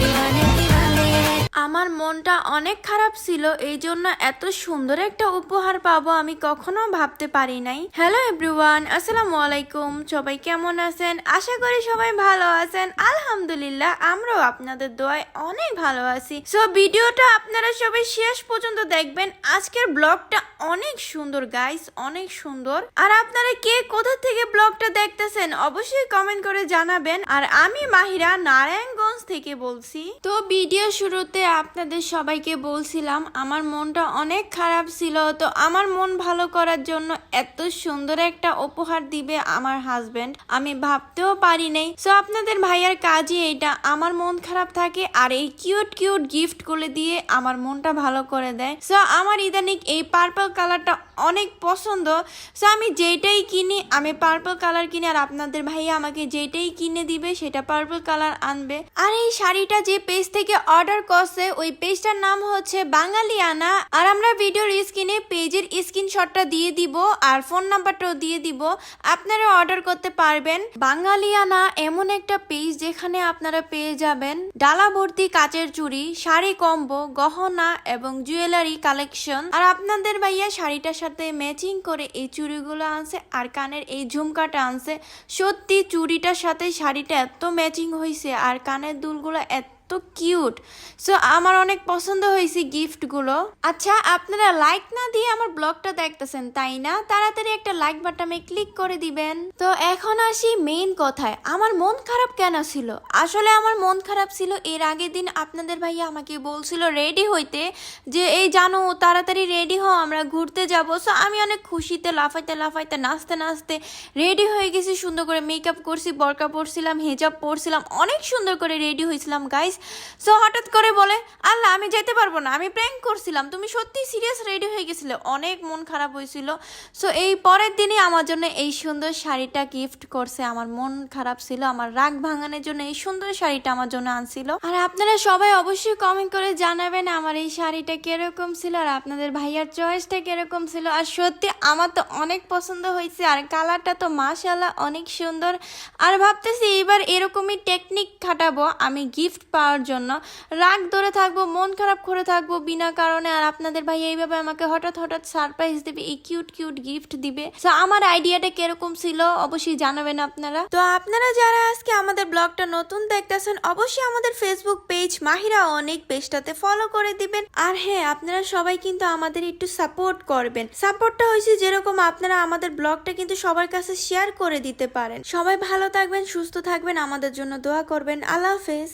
Happy মনটা অনেক খারাপ ছিল এই জন্য এত সুন্দর একটা উপহার পাবো আমি কখনো ভাবতে পারি নাই। হ্যালো এভরিওয়ান আসসালামু আলাইকুম, সবাই কেমন আছেন? আশা করি সবাই ভালো আছেন। আলহামদুলিল্লাহ, আমরাও আপনাদের দোয়ায় অনেক ভালো আছি। সো ভিডিওটা আপনারা সবাই শেষ পর্যন্ত দেখবেন। আজকের ব্লগটা অনেক সুন্দর গাইস অনেক সুন্দর। আর আপনারা কে কোথা থেকে ব্লগটা দেখতেছেন, অবশ্যই কমেন্ট করে জানাবেন। আর আমি মাহিরা, নারায়ণগঞ্জ থেকে বলছি। তো, ভিডিও শুরুতে আপনাদের সবাইকে বলছিলাম, আমার মনটা অনেক খারাপ ছিল, তো আমার মন ভালো করার জন্য এত সুন্দর একটা উপহার দিবে আমার হাজবেন্ড আমি ভাবতেও পারি নাই। সো আপনাদের ভাইয়ার কাজই এটা আমার মন খারাপ থাকে আর এই কিউট কিউট গিফটগুলো দিয়ে আমার মনটা ভালো করে দেয়। সো আমার ইদানিং এই পার্পল কালারটা অনেক পছন্দ। সো আমি যেটাই কিনি, আমি পার্পল কালার কিনি আর আপনাদের ভাইয়া আমাকে যেটাই কিনে দিবে, সেটা পার্পল কালার আনবে। আর এই শাড়িটা যে পেজ থেকে অর্ডার করছে, ওই পেজটার নাম হচ্ছে বাঙালিয়ানা, আর আমরা ভিডিওর স্ক্রিনে পেজের স্ক্রিনশটটা দিয়ে দিব আর ফোন নাম্বারটাও দিয়ে দিব। আপনারা অর্ডার করতে পারবেন। বাঙালিয়ানা এমন একটা পেজ যেখানে আপনারা পেয়ে যাবেন। ডালা ভর্তি কাচের চুড়ি, শাড়ি কম্বো, গহনা এবং জুয়েলারি কালেকশন। আর আপনাদের ভাইয়া শাড়িটার সাথে ম্যাচিং করে এই চুড়িগুলো আনছে আর কানের এই ঝুমকাটা আনছে। সত্যি চুড়িটার সাথে শাড়িটা এত ম্যাচিং হয়েছে আর কানের দুলগুলো এত কিউট। সো আমার অনেক পছন্দ হয়েছে গিফটগুলো। আচ্ছা আপনারা লাইক না দিয়ে আমার ব্লগটা দেখতেছেন, তাই না? তাড়াতাড়ি একটা লাইক বাটনে ক্লিক করে দিবেন। তো এখন আসি মেইন কথায়। আমার মন খারাপ কেন ছিল? আসলে আমার মন খারাপ ছিল এর আগের দিন আপনাদের ভাইয়া আমাকে বলছিল রেডি হইতে যে, এই জানো, তাড়াতাড়ি রেডি হও, আমরা ঘুরতে যাব। সো আমি অনেক খুশিতে, লাফাইতে লাফাইতে, নাচতে নাচতে রেডি হয়ে গেছি। সুন্দর করে মেকআপ করছি, বরকা পরছিলাম হেজাব পরছিলাম, অনেক সুন্দর করে রেডি হয়েছিলাম। গাইস সো হঠাৎ করে বলে, আল্লাহ, আমি যেতে পারব না, আমি প্র্যাঙ্ক করছিলাম। তুমি সত্যি সিরিয়াস রেডি হয়ে গেছিলে। অনেক মন খারাপ হয়েছিল। সো এই পরের দিনই আমার জন্য এই সুন্দর শাড়িটা গিফট করছে। আমার মন খারাপ ছিল, আমার রাগ ভাঙানোর জন্য এই সুন্দর শাড়িটা আমার জন্য আনছিল। আর আপনারা সবাই অবশ্যই কমেন্ট করে জানাবেন আমার এই শাড়িটা কীরকম ছিল আর আপনাদের ভাইয়ার চয়েসটা কীরকম ছিল। আর সত্যি, আমার তো অনেক পছন্দ হয়েছে আর কালারটা তো মাশাল্লাহ অনেক সুন্দর। আর ভাবতেছি এবার এরকমই টেকনিক খাটাবো। আমি গিফট পাওয়ার জন্য। রাগ ধরে থাকব, মন খারাপ করে থাকব বিনা কারণে। আর আপনাদের ভাই এইভাবে আমাকে হঠাৎ হঠাৎ সারপ্রাইজ দিবে, এই কিউট কিউট গিফট দিবে। তো আমার আইডিয়াটা কীরকম ছিল অবশ্যই জানাবেন আপনারা। তো আপনারা যারা আজকে আমাদের ব্লগটা নতুন দেখতেছেন, অবশ্যই আমাদের ফেসবুক পেজ মাহিরা অনেক পেজটাতে ফলো করে দিবেন। আর হ্যাঁ আপনারা সবাই কিন্তু আমাদের একটু সাপোর্ট করবেন। সাপোর্টটা হয়েছে যেরকম আপনারা আমাদের ব্লগটা কিন্তু সবার কাছে শেয়ার করে দিতে পারেন। সবাই ভালো থাকবেন, সুস্থ থাকবেন, আমাদের জন্য দোয়া করবেন। আল্লাহ হাফেজ।